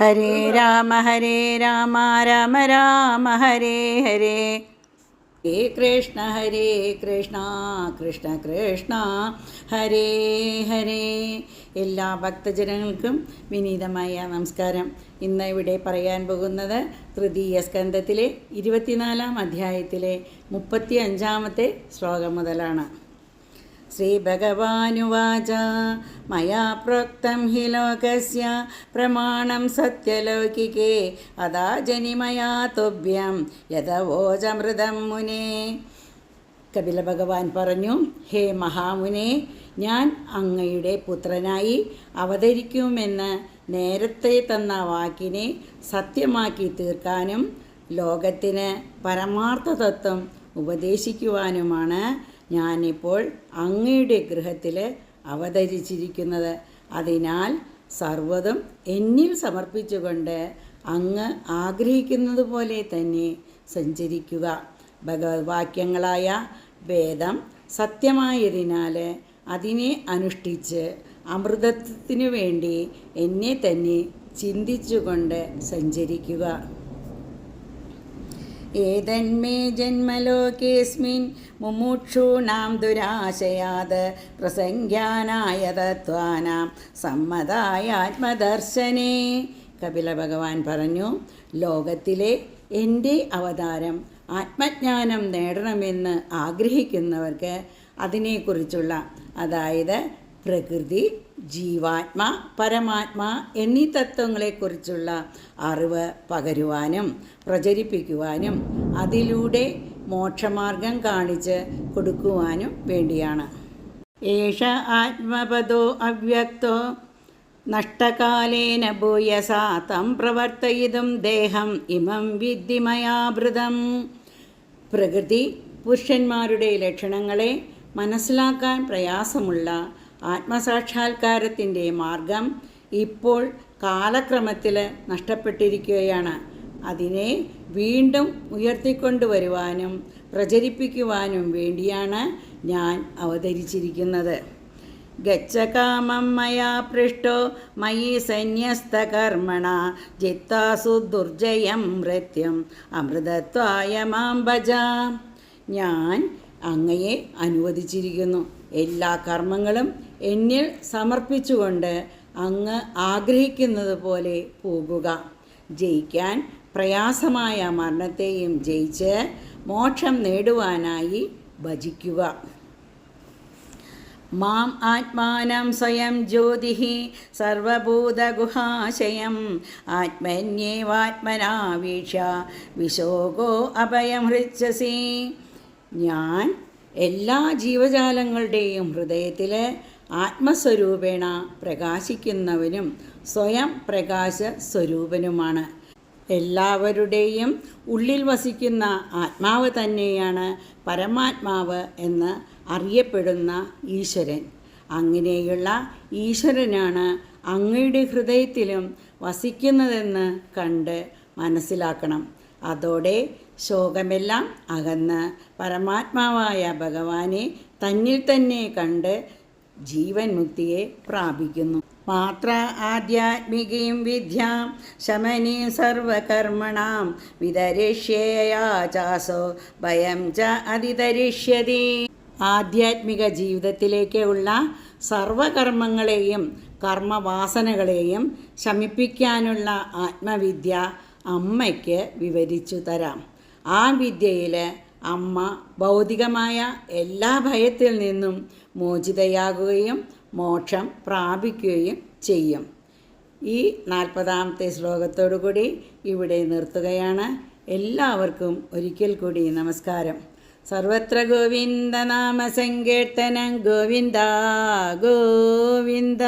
ഹരേ രാമ ഹരേ രാമ രാമ രാമ ഹരേ ഹരേ. ഹേ കൃഷ്ണ ഹരേ കൃഷ്ണ കൃഷ്ണ കൃഷ്ണ. ഹരേ ഹരേ. എല്ലാ ഭക്തജനങ്ങൾക്കും വിനീതമായ നമസ്കാരം. ഇന്ന് ഇവിടെ പറയാൻ പോകുന്നത് തൃതീയ സ്കന്ധത്തിലെ ഇരുപത്തിനാലാം അധ്യായത്തിലെ മുപ്പത്തി അഞ്ചാമത്തെ ശ്ലോകം മുതലാണ്. ശ്രീഭഗവാനുവാച. മയാ പ്രോക്തം ഹി ലോകസ്യ. പ്രമാണം സത്യലൗകികേ. അതാ ജനിമയാ തുഭ്യം. യഥവോചമൃതം മുനേ. കപില ഭഗവാൻ പറഞ്ഞു ഹേ മഹാമുനെ ഞാൻ അങ്ങയുടെ പുത്രനായി അവതരിക്കുമെന്ന് നേരത്തെ തന്ന വാക്കിനെ സത്യമാക്കി തീർക്കാനും ലോകത്തിന് പരമാർത്ഥ തത്വം ഉപദേശിക്കുവാനുമാണ് ഞാനിപ്പോൾ അങ്ങയുടെ ഗൃഹത്തിൽ അവതരിച്ചിരിക്കുന്നത്. അതിനാൽ സർവതും എന്നിൽ സമർപ്പിച്ചുകൊണ്ട് അങ്ങ് ആഗ്രഹിക്കുന്നത് പോലെ തന്നെ സഞ്ചരിക്കുക. ഭഗവത്വാക്യങ്ങളായ വേദം സത്യമായതിനാൽ അതിനെ അനുഷ്ഠിച്ച് അമൃതത്വത്തിനു വേണ്ടി എന്നെ തന്നെ ചിന്തിച്ചുകൊണ്ട് സഞ്ചരിക്കുക. ഏതന്മേ ജന്മലോകേസ്മിൻ മുമുക്ഷൂണാം ദുരാശയാത് പ്രസംഖ്യാനായ തത്വാനാം സമ്മതായ ആത്മദർശനേ. കപില ഭഗവാൻ പറഞ്ഞു ലോകത്തിലെ എന്റെ അവതാരം ആത്മജ്ഞാനം നേടണമെന്ന് ആഗ്രഹിക്കുന്നവർക്ക് അതിനെക്കുറിച്ചുള്ള അതായത് പ്രകൃതി ജീവാത്മ പരമാത്മാ എന്നീ തത്വങ്ങളെക്കുറിച്ചുള്ള അറിവ് പകരുവാനും പ്രചരിപ്പിക്കുവാനും അതിലൂടെ മോക്ഷമാർഗം കാണിച്ച് കൊടുക്കുവാനും വേണ്ടിയാണ്. ഏഷ ആത്മപദോ അവ്യക്തോ നഷ്ടകാലേന ഭൂയസാ തം പ്രവർത്തയിതും ദേഹം ഇമം വിദ്ധിമയാഭൃതം പ്രകൃതി പുരുഷന്മാരുടെ ലക്ഷണങ്ങളെ മനസ്സിലാക്കാൻ പ്രയാസമുള്ള ആത്മസാക്ഷാത്കാരത്തിന്റെ മാർഗം ഇപ്പോൾ കാലക്രമത്തിൽ നഷ്ടപ്പെട്ടിരിക്കുകയാണ്. അതിനെ വീണ്ടും ഉയർത്തിക്കൊണ്ടുവരുവാനും പ്രചരിപ്പിക്കുവാനും വേണ്ടിയാണ് ഞാൻ അവതരിച്ചിരിക്കുന്നത്. ഗച്ഛകാമം മയാ പൃഷ്ടോ മയി സന്യസ്തകർമ്മണ ജിത്താസു ദുർജയം മൃത്യം അമൃതത്വായ മാം ഭജ. ഞാൻ അങ്ങയെ അനുവദിച്ചിരിക്കുന്നു. എല്ലാ കർമ്മങ്ങളും എന്നിൽ സമർപ്പിച്ചുകൊണ്ട് അങ്ങ് ആഗ്രഹിക്കുന്നത് പോലെ പോകുക. ജയിക്കാൻ പ്രയാസമായ മരണത്തെയും ജയിച്ച് മോക്ഷം നേടുവാനായി ഭജിക്കുക. മാം ആത്മാനം സ്വയം ജ്യോതി സർവഭൂതഗുഹാശയം. ആത്മന്യേവാത്മനാവീക്ഷ. വിശോകോ അഭയം ഹൃച്ഛസി. ഞാൻ എല്ലാ ജീവജാലങ്ങളുടെയും ഹൃദയത്തിലെ ആത്മസ്വരൂപേണ പ്രകാശിക്കുന്നവനും സ്വയം പ്രകാശ സ്വരൂപനുമാണ് എല്ലാവരുടെയും ഉള്ളിൽ വസിക്കുന്ന ആത്മാവ് തന്നെയാണ് പരമാത്മാവ് എന്ന് അറിയപ്പെടുന്ന ഈശ്വരൻ. അങ്ങനെയുള്ള ഈശ്വരനാണ് അങ്ങയുടെ ഹൃദയത്തിലും വസിക്കുന്നതെന്ന് കണ്ട് മനസ്സിലാക്കണം. അതോടെ ശോകമെല്ലാം അകന്ന്. പരമാത്മാവായ ഭഗവാനെ തന്നിൽ തന്നെ കണ്ട് ജീവൻ മുക്തിയെ പ്രാപിക്കുന്നു. മാത്ര ആധ്യാത്മികയും വിദ്യാം ശമനീം സർവകർമ്മണാം. വിതരിഷ്യയാചാസോ ഭയം ച അതിതരിഷ്യതി. ആധ്യാത്മിക ജീവിതത്തിലേക്കുള്ള സർവകർമ്മങ്ങളെയും കർമ്മവാസനകളെയും ശമിപ്പിക്കാനുള്ള ആത്മവിദ്യ അമ്മയ്ക്ക് വിവരിച്ചു തരാം. ആ വിദ്യയിൽ അമ്മ ഭൗതികമായ എല്ലാ ഭയത്തിൽ നിന്നും മോചിതയാകുകയും മോക്ഷം പ്രാപിക്കുകയും ചെയ്യും. ഈ നാൽപ്പതാമത്തെ ശ്ലോകത്തോടു കൂടി ഇവിടെ നിർത്തുകയാണ്. എല്ലാവർക്കും ഒരിക്കൽ കൂടി നമസ്കാരം. സർവത്ര ഗോവിന്ദ നാമ സങ്കീർത്തനം ഗോവിന്ദ ഗോവിന്ദ.